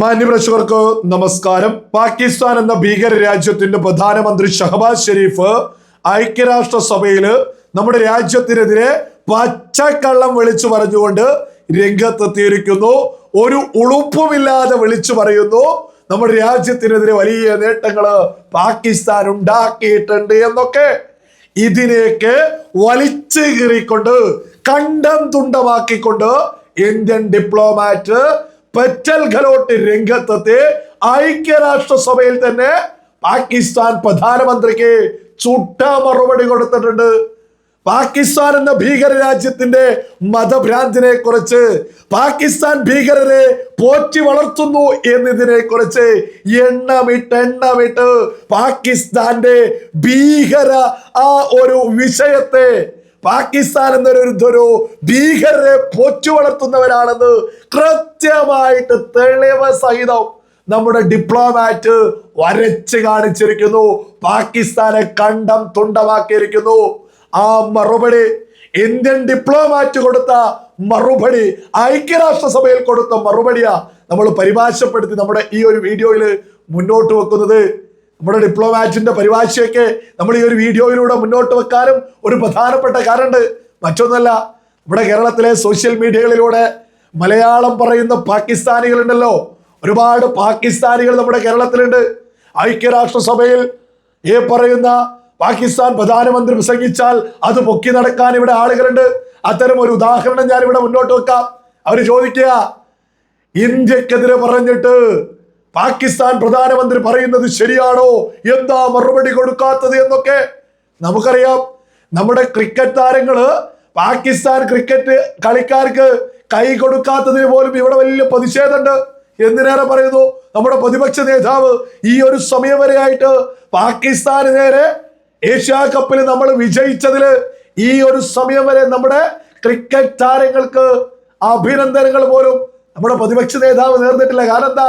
മാന്യപ്രേക്ഷകർക്ക് നമസ്കാരം. പാകിസ്ഥാൻ എന്ന ഭീകര രാജ്യത്തിന്റെ പ്രധാനമന്ത്രി ഷഹബാസ് ഷെരീഫ് ഐക്യരാഷ്ട്ര സഭയിൽ നമ്മുടെ രാജ്യത്തിനെതിരെ പച്ചക്കള്ളം വിളിച്ചു പറഞ്ഞുകൊണ്ട് രംഗത്തെത്തിയിരിക്കുന്നു. ഒരു ഉളുപ്പുമില്ലാതെ വിളിച്ചു പറയുന്നു. നമ്മുടെ രാജ്യത്തിനെതിരെ വലിയ നേട്ടങ്ങൾ പാകിസ്ഥാൻ ഉണ്ടാക്കിയിട്ടുണ്ട് എന്നൊക്കെ ഇതിനെയൊക്കെ വലിച്ചു കീറിക്കൊണ്ട് കണ്ടം തുണ്ടമാക്കിക്കൊണ്ട് ഇന്ത്യൻ ഡിപ്ലോമാറ്റ് പെറ്റൽ ഖലോട്ട് രംഗത്തെത്തി. ഐക്യരാഷ്ട്രസഭയിൽ തന്നെ പാകിസ്ഥാൻ പ്രധാനമന്ത്രിക്ക് ചുട്ട മറുപടി കൊടുത്തിട്ടുണ്ട്. പാകിസ്ഥാൻ എന്ന ഭീകര രാജ്യത്തിന്റെ മതഭ്രാന്തിനെ കുറിച്ച് പാകിസ്ഥാൻ ഭീകരരെ പോറ്റി വളർത്തുന്നു എന്നതിനെ കുറിച്ച് എണ്ണമിട്ട് എണ്ണമിട്ട് പാകിസ്ഥാന്റെ ഭീകര ആ ഒരു വിഷയത്തെ പാകിസ്ഥാൻ എന്നൊരു ഭീകരരെ പൊച്ചു വളർത്തുന്നവരാണെന്ന് കൃത്യമായിട്ട് തെളിവ് സഹിതം നമ്മുടെ ഡിപ്ലോമാറ്റ് വരച്ച് കാണിച്ചിരിക്കുന്നു. പാകിസ്ഥാനെ കണ്ടം തുണ്ടമാക്കിയിരിക്കുന്നു. ആ മറുപടി ഇന്ത്യൻ ഡിപ്ലോമാറ്റ് കൊടുത്ത മറുപടി ഐക്യരാഷ്ട്രസഭയിൽ കൊടുത്ത മറുപടിയാ നമ്മൾ പരിഭാഷപ്പെടുത്തി നമ്മുടെ ഈ ഒരു വീഡിയോയിൽ മുന്നോട്ട് വെക്കുന്നത്. നമ്മുടെ ഡിപ്ലോമാറ്റിന്റെ പരിഭാഷയൊക്കെ നമ്മൾ ഈ ഒരു വീഡിയോയിലൂടെ മുന്നോട്ട് വെക്കാനും ഒരു പ്രധാനപ്പെട്ട കാരണമുണ്ട്. മറ്റൊന്നല്ല നമ്മുടെ കേരളത്തിലെ സോഷ്യൽ മീഡിയകളിലൂടെ മലയാളം പറയുന്ന പാകിസ്ഥാനികളുണ്ടല്ലോ. ഒരുപാട് പാകിസ്ഥാനികൾ നമ്മുടെ കേരളത്തിലുണ്ട്. ഐക്യരാഷ്ട്രസഭയിൽ ഈ പറയുന്ന പാകിസ്ഥാൻ പ്രധാനമന്ത്രി പ്രസംഗിച്ചാൽ അത് പൊക്കി നടക്കാൻ ഇവിടെ ആളുകളുണ്ട്. അത്തരം ഒരു ഉദാഹരണം ഞാൻ ഇവിടെ മുന്നോട്ട് വെക്കാം. അവർ ചോദിക്കുക ഇന്ത്യക്കെതിരെ പറഞ്ഞിട്ട് പാകിസ്ഥാൻ പ്രധാനമന്ത്രി പറയുന്നത് ശരിയാണോ? എന്താ മറുപടി കൊടുക്കാത്തത് എന്നൊക്കെ നമുക്കറിയാം. നമ്മുടെ ക്രിക്കറ്റ് താരങ്ങൾ പാകിസ്ഥാൻ ക്രിക്കറ്റ് കളിക്കാർക്ക് കൈ കൊടുക്കാത്തതിന് പോലും ഇവിടെ വലിയ പ്രതിഷേധമുണ്ട്. എന്തിനേറെ പറയുന്നു? നമ്മുടെ പ്രതിപക്ഷ നേതാവ് ഈ ഒരു സമയം വരെയായിട്ട് പാകിസ്ഥാന് നേരെ ഏഷ്യാ കപ്പിൽ നമ്മൾ വിജയിച്ചതിൽ ഈ ഒരു സമയം വരെ നമ്മുടെ ക്രിക്കറ്റ് താരങ്ങൾക്ക് അഭിനന്ദനങ്ങൾ പോലും നമ്മുടെ പ്രതിപക്ഷ നേതാവ് നേർന്നിട്ടില്ല. കാരണം എന്താ?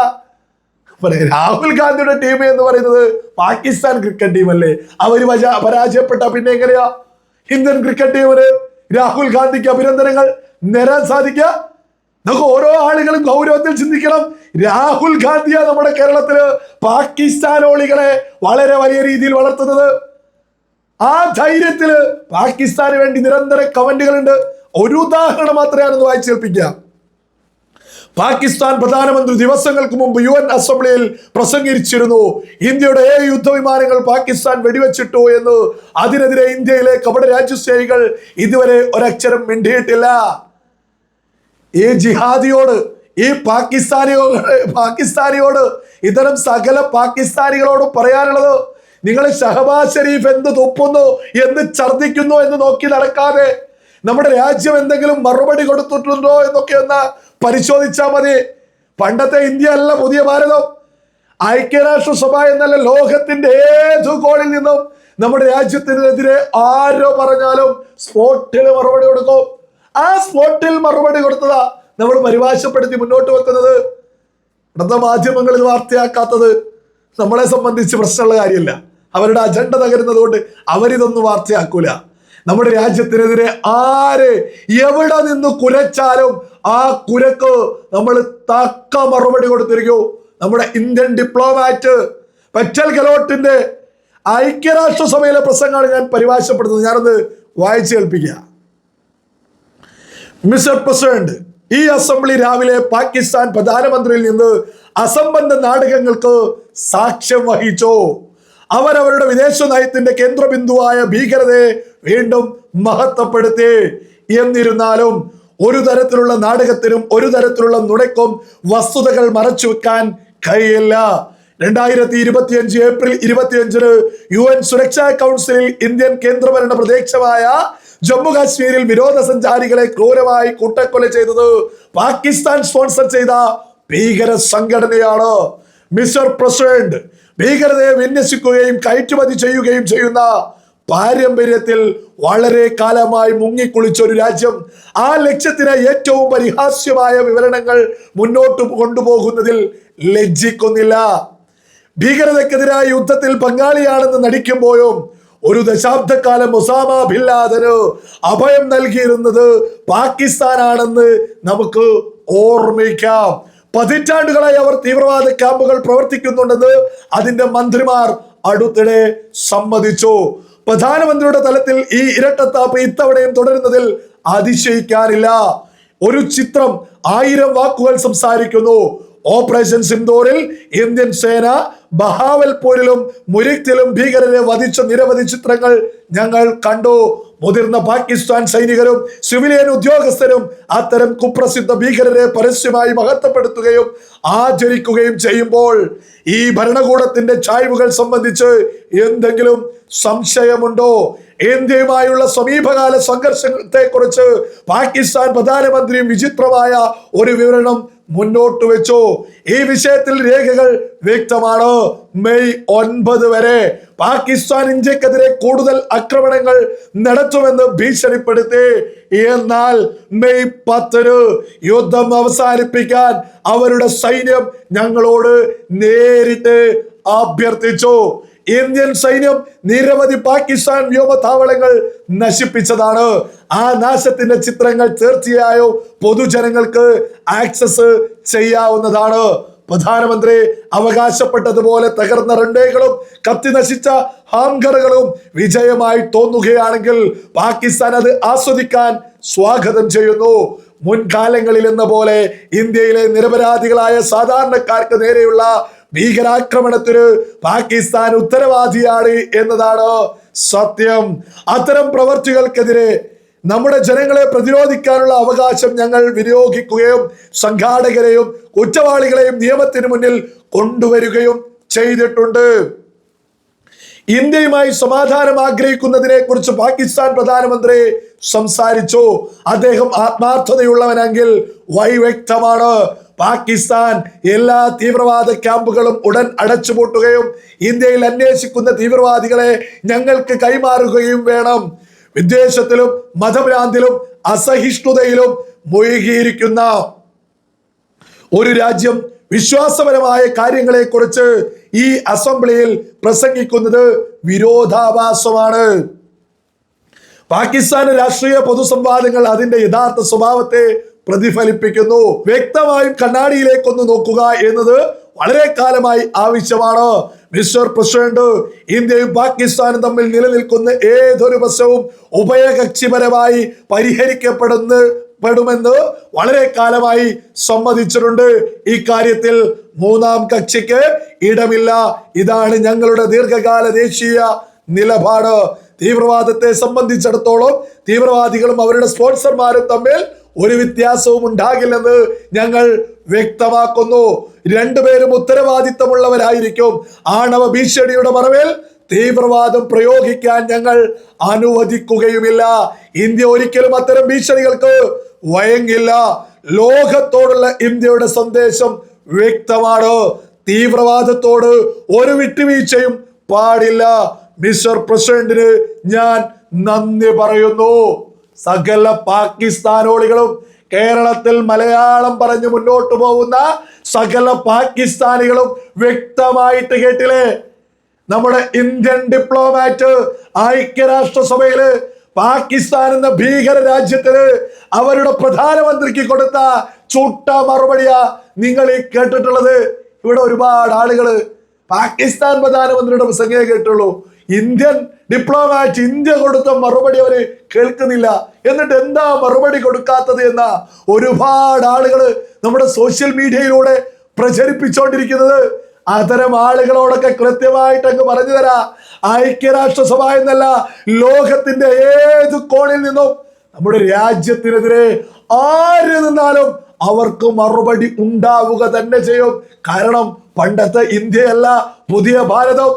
രാഹുൽ ഗാന്ധിയുടെ ടീം എന്ന് പറയുന്നത് പാകിസ്ഥാൻ ക്രിക്കറ്റ് ടീം അല്ലേ? അവർ പരാജയപ്പെട്ട പിന്നെ എങ്ങനെയാ? ഇന്ത്യൻ ക്രിക്കറ്റ് ടീമിന് രാഹുൽ ഗാന്ധിക്ക് അഭിനന്ദനങ്ങൾ നേരാൻ സാധിക്കുക. നമുക്ക് ഓരോ ആളുകളും ഗൗരവത്തിൽ ചിന്തിക്കണം. രാഹുൽ ഗാന്ധിയാ നമ്മുടെ കേരളത്തിൽ പാകിസ്ഥാനോളികളെ വളരെ വലിയ രീതിയിൽ വളർത്തുന്നത്. ആ ധൈര്യത്തിൽ പാകിസ്ഥാന് വേണ്ടി നിരന്തര കമന്റുകളുണ്ട്. ഒരു ഉദാഹരണം മാത്രമേ ഞാനൊന്ന് വായിച്ചു കേൾപ്പിക്കാം പാകിസ്ഥാൻ പ്രധാനമന്ത്രി ദിവസങ്ങൾക്ക് മുമ്പ് യു എൻ അസംബ്ലിയിൽ പ്രസംഗിച്ചിരുന്നു. ഇന്ത്യയുടെ ഏഴ് യുദ്ധവിമാനങ്ങൾ പാകിസ്ഥാൻ വെടിവെച്ചിട്ടു എന്ന്. അതിനെതിരെ ഇന്ത്യയിലെ കപട രാജ്യസ്നേഹികൾ ഇതുവരെ ഒരക്ഷരം മിണ്ടിയിട്ടില്ല. ഈ ജിഹാദിയോട് ഈ പാകിസ്ഥാനിയോട് പാകിസ്ഥാനിയോട് ഇത്തരം സകല പാകിസ്ഥാനികളോട് പറയാനുള്ളത് നിങ്ങൾ ഷഹബാസ് ഷെരീഫ് എന്ത് തുപ്പുന്നു എന്ന് ഛർദിക്കുന്നു എന്ന് നോക്കി നടക്കാതെ നമ്മുടെ രാജ്യം എന്തെങ്കിലും മറുപടി കൊടുത്തിട്ടുണ്ടോ എന്നൊക്കെ ഒന്ന് പരിശോധിച്ചാൽ മതി. പണ്ടത്തെ ഇന്ത്യ അല്ല പുതിയ ഭാരതം. ഐക്യരാഷ്ട്രസഭ എന്നല്ല ലോകത്തിന്റെ ഏതു കോണിൽ നിന്നും നമ്മുടെ രാജ്യത്തിനെതിരെ ആരോ പറഞ്ഞാലും സ്പോട്ടിൽ മറുപടി കൊടുക്കും. ആ സ്പോട്ടിൽ മറുപടി കൊടുത്തതാ നമ്മൾ പരിഭാഷപ്പെടുത്തി മുന്നോട്ട് വെക്കുന്നത്. ഇവിടുത്തെ മാധ്യമങ്ങൾ ഇത് വാർത്തയാക്കാത്തത് നമ്മളെ സംബന്ധിച്ച് പ്രശ്നമുള്ള കാര്യമല്ല. അവരുടെ അജണ്ട തകരുന്നത് കൊണ്ട് അവരിതൊന്നും വാർത്തയാക്കൂല. നമ്മുടെ രാജ്യത്തിനെതിരെ ആര് എവിടെ നിന്ന് കുരച്ചാലും ആ കുരക്ക് നമ്മൾ തക്ക മറുപടി കൊടുത്തിരിക്കൂ. നമ്മുടെ ഇന്ത്യൻ ഡിപ്ലോമാറ്റ് പെറ്റൽ ഗലോട്ടിന്റെ ഐക്യരാഷ്ട്രസഭയിലെ പ്രസംഗമാണ് ഞാൻ പരിഭാഷപ്പെടുത്തുന്നത്. ഞാനത് വായിച്ചു കേൾപ്പിക്കുക. മിസ്റ്റർ പ്രസിഡന്റ് ഈ അസംബ്ലി രാവിലെ പാകിസ്ഥാൻ പ്രധാനമന്ത്രിയിൽ നിന്ന് അസംബന്ധ നാടകങ്ങൾക്ക് സാക്ഷ്യം വഹിച്ചു. അവരവരുടെ വിദേശ നയത്തിന്റെ കേന്ദ്രബിന്ദുവായ ഭീകരതയെ വീണ്ടും മഹത്വപ്പെടുത്തി. എന്നിരുന്നാലും ഒരു തരത്തിലുള്ള നാടകത്തിനും ഒരു തരത്തിലുള്ള നുണയ്ക്കും വസ്തുതകൾ മറച്ചു വെക്കാൻ കഴിയില്ല. രണ്ടായിരത്തി ഇരുപത്തിയഞ്ച് ഏപ്രിൽ ഇരുപത്തിയഞ്ചിന് യു എൻ സുരക്ഷാ കൗൺസിലിൽ ഇന്ത്യൻ കേന്ദ്രഭരണ പ്രദേശമായ ജമ്മു കാശ്മീരിൽ വിനോദസഞ്ചാരികളെ ക്രൂരമായി കൂട്ടക്കൊല ചെയ്തത് പാകിസ്ഥാൻ സ്പോൺസർ ചെയ്ത ഭീകര സംഘടനയാണ്. മിസ്റ്റർ പ്രസിഡന്റ് ഭീകരതയെ വിന്യസിക്കുകയും കയറ്റുമതി ചെയ്യുകയും ചെയ്യുന്ന പാരമ്പര്യത്തിൽ വളരെ കാലമായി മുങ്ങിക്കുളിച്ച ഒരു രാജ്യം ആ ലക്ഷ്യത്തിന് ഏറ്റവും പരിഹാസ്യമായ വിവരണങ്ങൾ മുന്നോട്ട് കൊണ്ടുപോകുന്നതിൽ ലജ്ജിക്കുന്നില്ല. ഭീകരതക്കെതിരായ യുദ്ധത്തിൽ പങ്കാളിയാണെന്ന് നടിക്കുമ്പോഴും ഒരു ദശാബ്ദക്കാലം ഒസാമ ഭില്ലാദന് ലാദന് അഭയം നൽകിയിരുന്നത് പാകിസ്ഥാനാണെന്ന് നമുക്ക് ഓർമ്മിക്കാം. പതിറ്റാണ്ടുകളായി അവർ തീവ്രവാദ ക്യാമ്പുകൾ പ്രവർത്തിക്കുന്നുണ്ടെന്ന് അതിന്റെ മന്ത്രിമാർ അടുത്തിടെ സമ്മതിച്ചു. പ്രധാനമന്ത്രിയുടെ തലത്തിൽ ഈ ഇരട്ടത്താപ്പ് ഇത്തവണയും തുടരുന്നതിൽ അതിശയിക്കാനില്ല. ഒരു ചിത്രം ആയിരം വാക്കുകൾ സംസാരിക്കുന്നു. ഓപ്പറേഷൻ സിന്ദൂറിൽ ഇന്ത്യൻ സേന ബഹാവൽപൂരിലും മുരിക്തിലും ഭീകരരെ വധിച്ച നിരവധി ചിത്രങ്ങൾ ഞങ്ങൾ കണ്ടു. മുതിർന്ന പാകിസ്ഥാൻ സൈനികരും സിവിലിയൻ ഉദ്യോഗസ്ഥരും അത്തരം കുപ്രസിദ്ധ ഭീകരരെ പരസ്യമായി മഹത്വപ്പെടുത്തുകയും ആചരിക്കുകയും ചെയ്യുമ്പോൾ ഈ ഭരണകൂടത്തിന്റെ ചായ്വുകൾ സംബന്ധിച്ച് എന്തെങ്കിലും സംശയമുണ്ടോ? ഇന്ത്യയുമായുള്ള സമീപകാല സംഘർഷത്തെ കുറിച്ച് പാകിസ്ഥാൻ പ്രധാനമന്ത്രിയും വിചിത്രമായ ഒരു വിവരണം മുന്നോട്ട് വെച്ചു. ഈ വിഷയത്തിൽ രേഖകൾ വ്യക്തമാണ്. മെയ് ഒൻപത് വരെ പാകിസ്ഥാൻ ഇന്ത്യക്കെതിരെ കൂടുതൽ ആക്രമണങ്ങൾ നടത്തുമെന്ന് ഭീഷണിപ്പെടുത്തി. എന്നാൽ മെയ് പത്തിന് യുദ്ധം അവസാനിപ്പിക്കാൻ അവരുടെ സൈന്യം ഞങ്ങളോട് നേരിട്ട് അഭ്യർത്ഥിച്ചു. ഇന്ത്യൻ സൈന്യം നിരവധി പാകിസ്ഥാൻ വ്യോമതാവളങ്ങൾ നശിപ്പിച്ചതാണ്. ആ നാശത്തിന്റെ ചിത്രങ്ങൾ തീർച്ചയായും പൊതുജനങ്ങൾക്ക് ആക്സസ് ചെയ്യാവുന്നതാണ്. പ്രധാനമന്ത്രി അവകാശപ്പെട്ടതുപോലെ തകർന്ന റൺവേകളും കത്തി നശിച്ച ഹാംഗറുകളും വിജയമായി തോന്നുകയാണെങ്കിൽ പാകിസ്ഥാൻ അത് ആസ്വദിക്കാൻ സ്വാഗതം ചെയ്യുന്നു. മുൻകാലങ്ങളിൽ എന്ന പോലെ ഇന്ത്യയിലെ നിരപരാധികളായ സാധാരണക്കാർക്ക് നേരെയുള്ള ഭീകരാക്രമണത്തിന് പാകിസ്ഥാൻ ഉത്തരവാദിയാണ് എന്നതാണ് സത്യം. അത്തരം പ്രവർത്തികൾക്കെതിരെ നമ്മുടെ ജനങ്ങളെ പ്രതിരോധിക്കാനുള്ള അവകാശം ഞങ്ങൾ വിനിയോഗിക്കുകയും സംഘാടകരെയും കുറ്റവാളികളെയും നിയമത്തിന് മുന്നിൽ കൊണ്ടുവരികയും ചെയ്തിട്ടുണ്ട്. ഇന്ത്യയുമായി സമാധാനം ആഗ്രഹിക്കുന്നതിനെ കുറിച്ച് പാകിസ്ഥാൻ പ്രധാനമന്ത്രി സംസാരിച്ചു. അദ്ദേഹം ആത്മാർത്ഥതയുള്ളവനെങ്കിൽ വൈവ്യക്തമാണ് പാകിസ്ഥാൻ എല്ലാ തീവ്രവാദ ക്യാമ്പുകളും ഉടൻ അടച്ചുപൂട്ടുകയും ഇന്ത്യയിൽ അന്വേഷിക്കുന്ന തീവ്രവാദികളെ ഞങ്ങൾക്ക് കൈമാറുകയും വേണം. വിദ്വേഷത്തിലും മതഭ്രാന്തിലും അസഹിഷ്ണുതയിലും മുഴുകിയിരിക്കുന്ന ഒരു രാജ്യം വിശ്വാസപരമായ കാര്യങ്ങളെക്കുറിച്ച് ഈ അസംബ്ലിയിൽ പ്രസംഗിക്കുന്നത് വിരോധാഭാസമാണ്. പാകിസ്ഥാന് രാഷ്ട്രീയ പൊതുസംവാദങ്ങൾ അതിന്റെ യഥാർത്ഥ സ്വഭാവത്തെ പ്രതിഫലിപ്പിക്കുന്നു. വ്യക്തമായും കണ്ണാടിയിലേക്കൊന്ന് നോക്കുക എന്നത് വളരെ കാലമായി ആവശ്യമാണ്. മിസ്റ്റർ പ്രസിഡന്റ് ഇന്ത്യയും പാകിസ്ഥാനും തമ്മിൽ നിലനിൽക്കുന്ന ഏതൊരു പ്രശ്നവും ഉഭയകക്ഷിപരമായി പരിഹരിക്കപ്പെടുന്ന പെടുമെന്ന് വളരെ കാലമായി സമ്മതിച്ചിട്ടുണ്ട്. ഈ കാര്യത്തിൽ മൂന്നാം കക്ഷിക്ക് ഇടമില്ല. ഇതാണ് ഞങ്ങളുടെ ദീർഘകാല ദേശീയ നിലപാട്. തീവ്രവാദത്തെ സംബന്ധിച്ചിടത്തോളം തീവ്രവാദികളും അവരുടെ സ്പോൺസർമാരും തമ്മിൽ ഒരു വ്യത്യാസവും ഉണ്ടാകില്ലെന്ന് ഞങ്ങൾ വ്യക്തമാക്കുന്നു. രണ്ടുപേരും ഉത്തരവാദിത്തമുള്ളവരായിരിക്കും. ആണവ ഭീഷണിയുടെ മറവിൽ തീവ്രവാദം പ്രയോഗിക്കാൻ ഞങ്ങൾ അനുവദിക്കുകയുമില്ല. ഇന്ത്യ ഒരിക്കലും അത്തരം ഭീഷണികൾക്ക് വയങ്ങില്ല ലോകത്തോടുള്ള ഇന്ത്യയുടെ സന്ദേശം വ്യക്തമാണ്. തീവ്രവാദത്തോട് ഒരു വിട്ടുവീഴ്ചയും പാടില്ല. മിസ്റ്റർ പ്രസിഡന്റിന് ഞാൻ നന്ദി പറയുന്നു. സകല പാകിസ്ഥാനോളികളും കേരളത്തിൽ മലയാളം പറഞ്ഞു മുന്നോട്ട് പോകുന്ന സകല പാകിസ്ഥാനികളും വ്യക്തമായിട്ട് കേട്ടില്ലേ? നമ്മുടെ ഇന്ത്യൻ ഡിപ്ലോമാറ്റ് ഐക്യരാഷ്ട്രസഭയിൽ പാകിസ്ഥാൻ എന്ന ഭീകര രാജ്യത്തിന് അവരുടെ പ്രധാനമന്ത്രിക്ക് കൊടുത്ത ചുട്ട മറുപടിയാ നിങ്ങൾ ഈ കേട്ടിട്ടുള്ളത്. ഇവിടെ ഒരുപാട് ആളുകൾ പാകിസ്ഥാൻ പ്രധാനമന്ത്രിയുടെ പ്രസംഗമേ കേട്ടുള്ളൂ ഇന്ത്യൻ ഡിപ്ലോമാറ്റ് ഇന്ത്യ കൊടുത്ത മറുപടി അവർ കേൾക്കുന്നില്ല. എന്നിട്ട് എന്താ മറുപടി കൊടുക്കാത്തത് എന്ന ഒരുപാട് ആളുകൾ നമ്മുടെ സോഷ്യൽ മീഡിയയിലൂടെ പ്രചരിപ്പിച്ചുകൊണ്ടിരിക്കുന്നത് അത്തരം ആളുകളോടൊക്കെ കൃത്യമായിട്ട് അങ്ങ് പറഞ്ഞു തരാ ഐക്യരാഷ്ട്രസഭ എന്നല്ല ലോകത്തിന്റെ ഏത് കോണിൽ നിന്നും നമ്മുടെ രാജ്യത്തിനെതിരെ ആര് നിന്നാലും അവർക്ക് മറുപടി ഉണ്ടാവുക തന്നെ ചെയ്യും. കാരണം പണ്ടത്തെ ഇന്ത്യയല്ല പുതിയ ഭാരതം.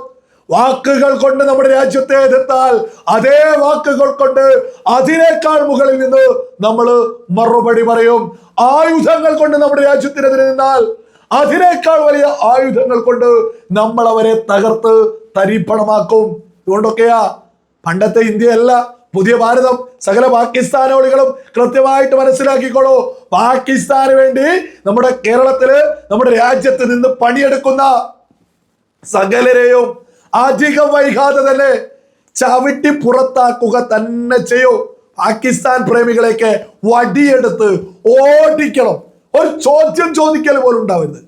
വാക്കുകൾ കൊണ്ട് നമ്മുടെ രാജ്യത്തെ എതിർത്താൽ അതേ വാക്കുകൾ കൊണ്ട് അതിനേക്കാൾ മുകളിൽ നിന്ന് നമ്മൾ മറുപടി പറയും. ആയുധങ്ങൾ കൊണ്ട് നമ്മുടെ രാജ്യത്തിനെതിരെ നിന്നാൽ അതിനേക്കാൾ വലിയ ആയുധങ്ങൾ കൊണ്ട് നമ്മൾ അവരെ തകർത്ത് തരിപ്പണമാക്കും ഇതുകൊണ്ടൊക്കെയാ പണ്ടത്തെ ഇന്ത്യയല്ല പുതിയ ഭാരതം. സകല പാകിസ്ഥാനോളികളും കൃത്യമായിട്ട് മനസ്സിലാക്കിക്കോളൂ. പാകിസ്ഥാന് വേണ്ടി നമ്മുടെ കേരളത്തിൽ നമ്മുടെ രാജ്യത്ത് നിന്ന് പണിയെടുക്കുന്ന സകലരെയും അധികം വൈകാതെ തന്നെ ചവിട്ടി പുറത്താക്കുക തന്നെ ചെയ്യൂ. പാകിസ്ഥാൻ പ്രേമികളെയൊക്കെ വടിയെടുത്ത് ഓടിക്കണം. ഒരു ചോദ്യം ചോദിക്കൽ പോലും ഉണ്ടാവരുത്.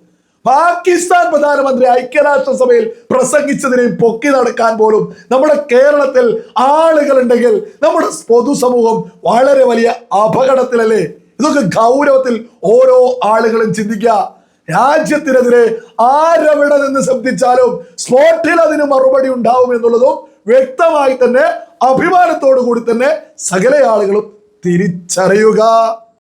പാകിസ്ഥാൻ പ്രധാനമന്ത്രി ഐക്യരാഷ്ട്ര സഭയിൽ പ്രസംഗിച്ചതിനെയും പൊക്കി നടക്കാൻ പോലും നമ്മുടെ കേരളത്തിൽ ആളുകളുണ്ടെങ്കിൽ നമ്മുടെ പൊതുസമൂഹം വളരെ വലിയ അപകടത്തിലല്ലേ? ഇതൊക്കെ ഗൗരവത്തിൽ ഓരോ ആളുകളും ചിന്തിക്കുക. രാജ്യത്തിനെതിരെ ആരെവിടെ നിന്ന് ശബ്ദിച്ചാലും സ്പോട്ടിൽ അതിന് മറുപടി ഉണ്ടാവും എന്നുള്ളതും വ്യക്തമായി തന്നെ അഭിമാനത്തോടു കൂടി തന്നെ സകല ആളുകളും തിരിച്ചറിയുക.